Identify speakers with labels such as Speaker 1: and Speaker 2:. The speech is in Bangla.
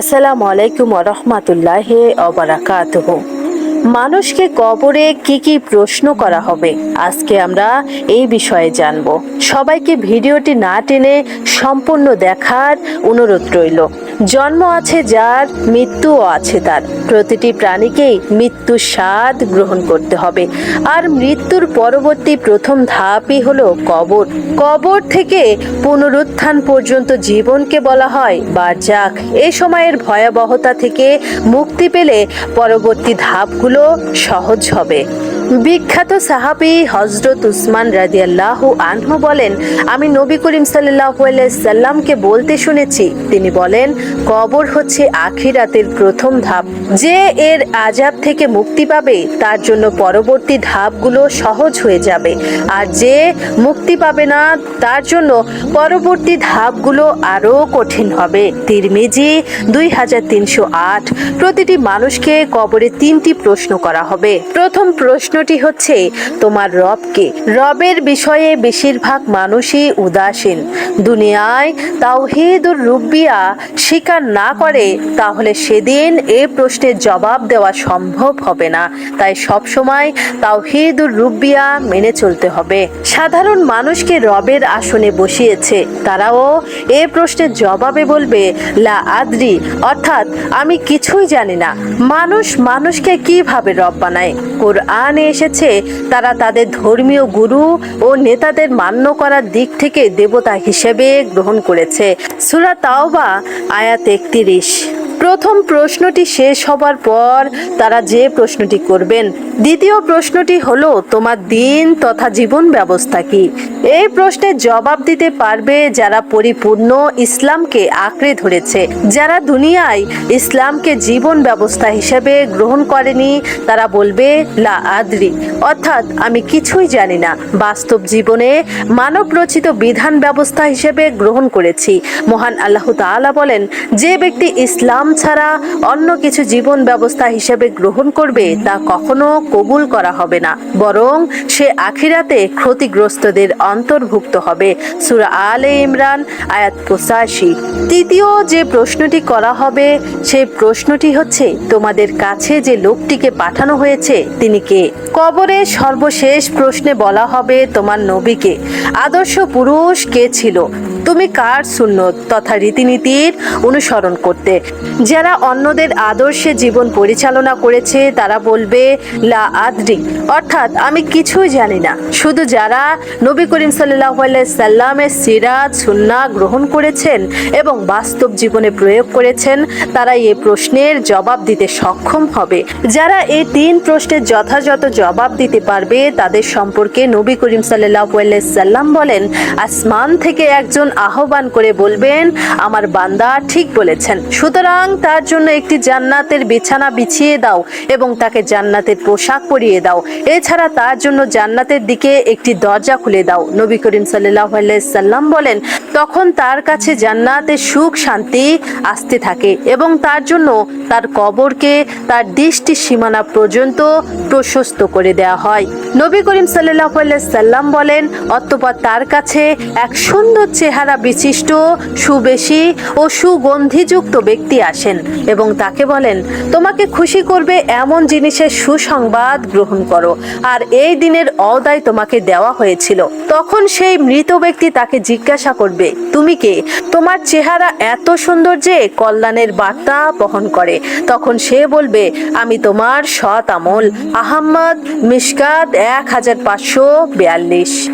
Speaker 1: আসসালামু আলাইকুম রহমাতুল্লাহ অবরাকাতহ মানুষকে কবরে কি কি প্রশ্ন করা হবে, আজকে আমরা এই বিষয়ে জানব। সবাইকে ভিডিওটি না টেনে সম্পূর্ণ দেখার অনুরোধ রইল। জন্ম আছে যার, মৃত্যুও আছে তার। প্রতিটি প্রাণীকেই মৃত্যুর স্বাদ গ্রহণ করতে হবে। আর মৃত্যুর পরবর্তী প্রথম ধাপই হলো কবর। কবর থেকে পুনরুত্থান পর্যন্ত জীবনকে বলা হয় বারজাক। এই সময়ের ভয়াবহতা থেকে মুক্তি পেলে পরবর্তী ধাপগুলো সহজ হবে। বিখ্যাত সাহাবি হজরত উসমান রাদিয়াল্লাহ আনহু বলেন, আমি নবী করিম সাল্লাহ সাল্লামকে বলতে শুনেছি। তিনি বলেন, কবর হচ্ছে আখিরাতের প্রথম ধাপ। যে এর আজাব থেকে মুক্তি পাবে, তার জন্য পরবর্তী ধাপগুলো সহজ হয়ে যাবে। আর যে মুক্তি পাবে না, তার জন্য পরবর্তী ধাপগুলো আরও কঠিন হবে। তিরমিজি দুই হাজার তিনশো আট। প্রতিটি মানুষকে কবরে তিনটি প্রশ্ন করা হবে। প্রথম প্রশ্নটি হচ্ছে, তোমার রবকে? রবের বিষয়ে বেশিরভাগ মানুষই উদাসীন। দুনিয়ায় তাওহিদুর রুব্বিয়া স্বীকার না করে, তাহলে সেদিন এই প্রশ্নের জবাব দেওয়া সম্ভব হবে না। তাই সবসময় তাওহিদুর রুব্বিয়া মেনে চলতে হবে। সাধারণ মানুষকে রবের আসনে বসিয়েছে। তারাও এ প্রশ্নের জবাবে বলবে, লা আদ্রি। অর্থাৎ, আমি কিছুই জানি না। মানুষ মানুষকে কীভাবে রব বানায়? কোরআনে এসেছে, তারা তাদের ধর্মীয় গুরু ও নেতাদের মান্য করার দিক থেকে দেবতা হিসেবে গ্রহণ করেছে। সুরা তাওবা, আয়াত একত্রিশ। প্রথম প্রশ্নটি শেষ হবার পর তারা যে প্রশ্নটি করবেন। দ্বিতীয় প্রশ্নটি হলো, তোমার দিন তথা জীবন ব্যবস্থা কি? এই প্রশ্নের জবাব দিতে পারবে যারা পরিপূর্ণ ইসলামকে আঁকড়ে ধরেছে। যারা দুনিয়ায় ইসলামকে জীবন ব্যবস্থা হিসেবে গ্রহণ করেনি, তারা বলবে, লা আদ্রি অর্থাৎ আমি কিছুই জানি না। বাস্তব জীবনে মানব রচিত বিধান ব্যবস্থা হিসেবে গ্রহণ করেছি। মহান আল্লাহ তাআলা বলেন, যে ব্যক্তি ইসলাম ছাড়া অন্য কিছু জীবন ব্যবস্থা হিসেবে গ্রহণ করবে, তা কখনো কবুল করা হবে না। বরং সে আখিরাতে ক্ষতিগ্রস্তদের অন্তর্ভুক্ত হবে। সুরা আলে ইমরান, আয়াত পঁচাশি। তৃতীয় যে প্রশ্নটি করা হবে, সেই প্রশ্নটি হচ্ছে, তোমাদের কাছে যে লোকটিকে পাঠানো হয়েছে, তিনি কে? কবরে সর্বশেষ প্রশ্নে বলা হবে তোমার নবীকে। আদর্শ পুরুষ কে ছিল? তুমি কার সুন্নত তথা রীতিনীতির অনুসরণ করতে? যারা অন্যদের আদর্শে জীবন পরিচালনা করেছে, তারা বলবে, লা আদ্রি। অর্থাৎ, আমি কিছুই জানি না। শুধু যারা নবী করিম সাল্লাহ সাল্লামের সিরাজ সুন্না গ্রহণ করেছেন এবং বাস্তব জীবনে প্রয়োগ করেছেন তারা এই প্রশ্নের জবাব দিতে সক্ষম হবে। যারা এই তিন প্রশ্নের যথাযথ জবাব দিতে পারবে, তাদের সম্পর্কে নবী করিম সাল্লাহ সাল্লাম বলেন, আসমান থেকে একজন আহ্বান করে বলবেন, আমার বান্দা ঠিক বলেছেন। সুতরাং তার জন্য একটি জান্নাতের বিছানা বিছিয়ে দাও এবং তাকে জান্নাতের পোশাক পরিয়ে দাও। এছাড়া তার জন্য জান্নাতের দিকে একটি দরজা খুলে দাও। নবী করিম সাল্লাম বলেন, তখন তার কাছে জান্নাতের সুখ শান্তি আসতে থাকে এবং তার জন্য তার কবরকে তার দৃষ্টি সীমানা পর্যন্ত প্রশস্ত করে দেওয়া হয়। নবী করিম সাল্লাহ সাল্লাম বলেন, অতঃপর তার কাছে এক সুন্দর চেহারা বিশিষ্ট, সুবেশী ও সুগন্ধিযুক্ত ব্যক্তি আসেন এবং তাকে বলেন, তোমাকে খুশি করবে এমন জিনিসের সুসংবাদ গ্রহণ করো। আর এই দিনের অদায় তোমাকে দেওয়া হয়েছিল। তখন সেই মৃত ব্যক্তি তাকে জিজ্ঞাসা করবে, তুমি কে? তোমার চেহারা এত সুন্দর যে কল্যাণের বার্তা বহন করে। তখন সে বলবে, আমি তোমার সৎ আমল, আহম্মদ মিশকাত এক হাজার পাঁচশো বিয়াল্লিশ।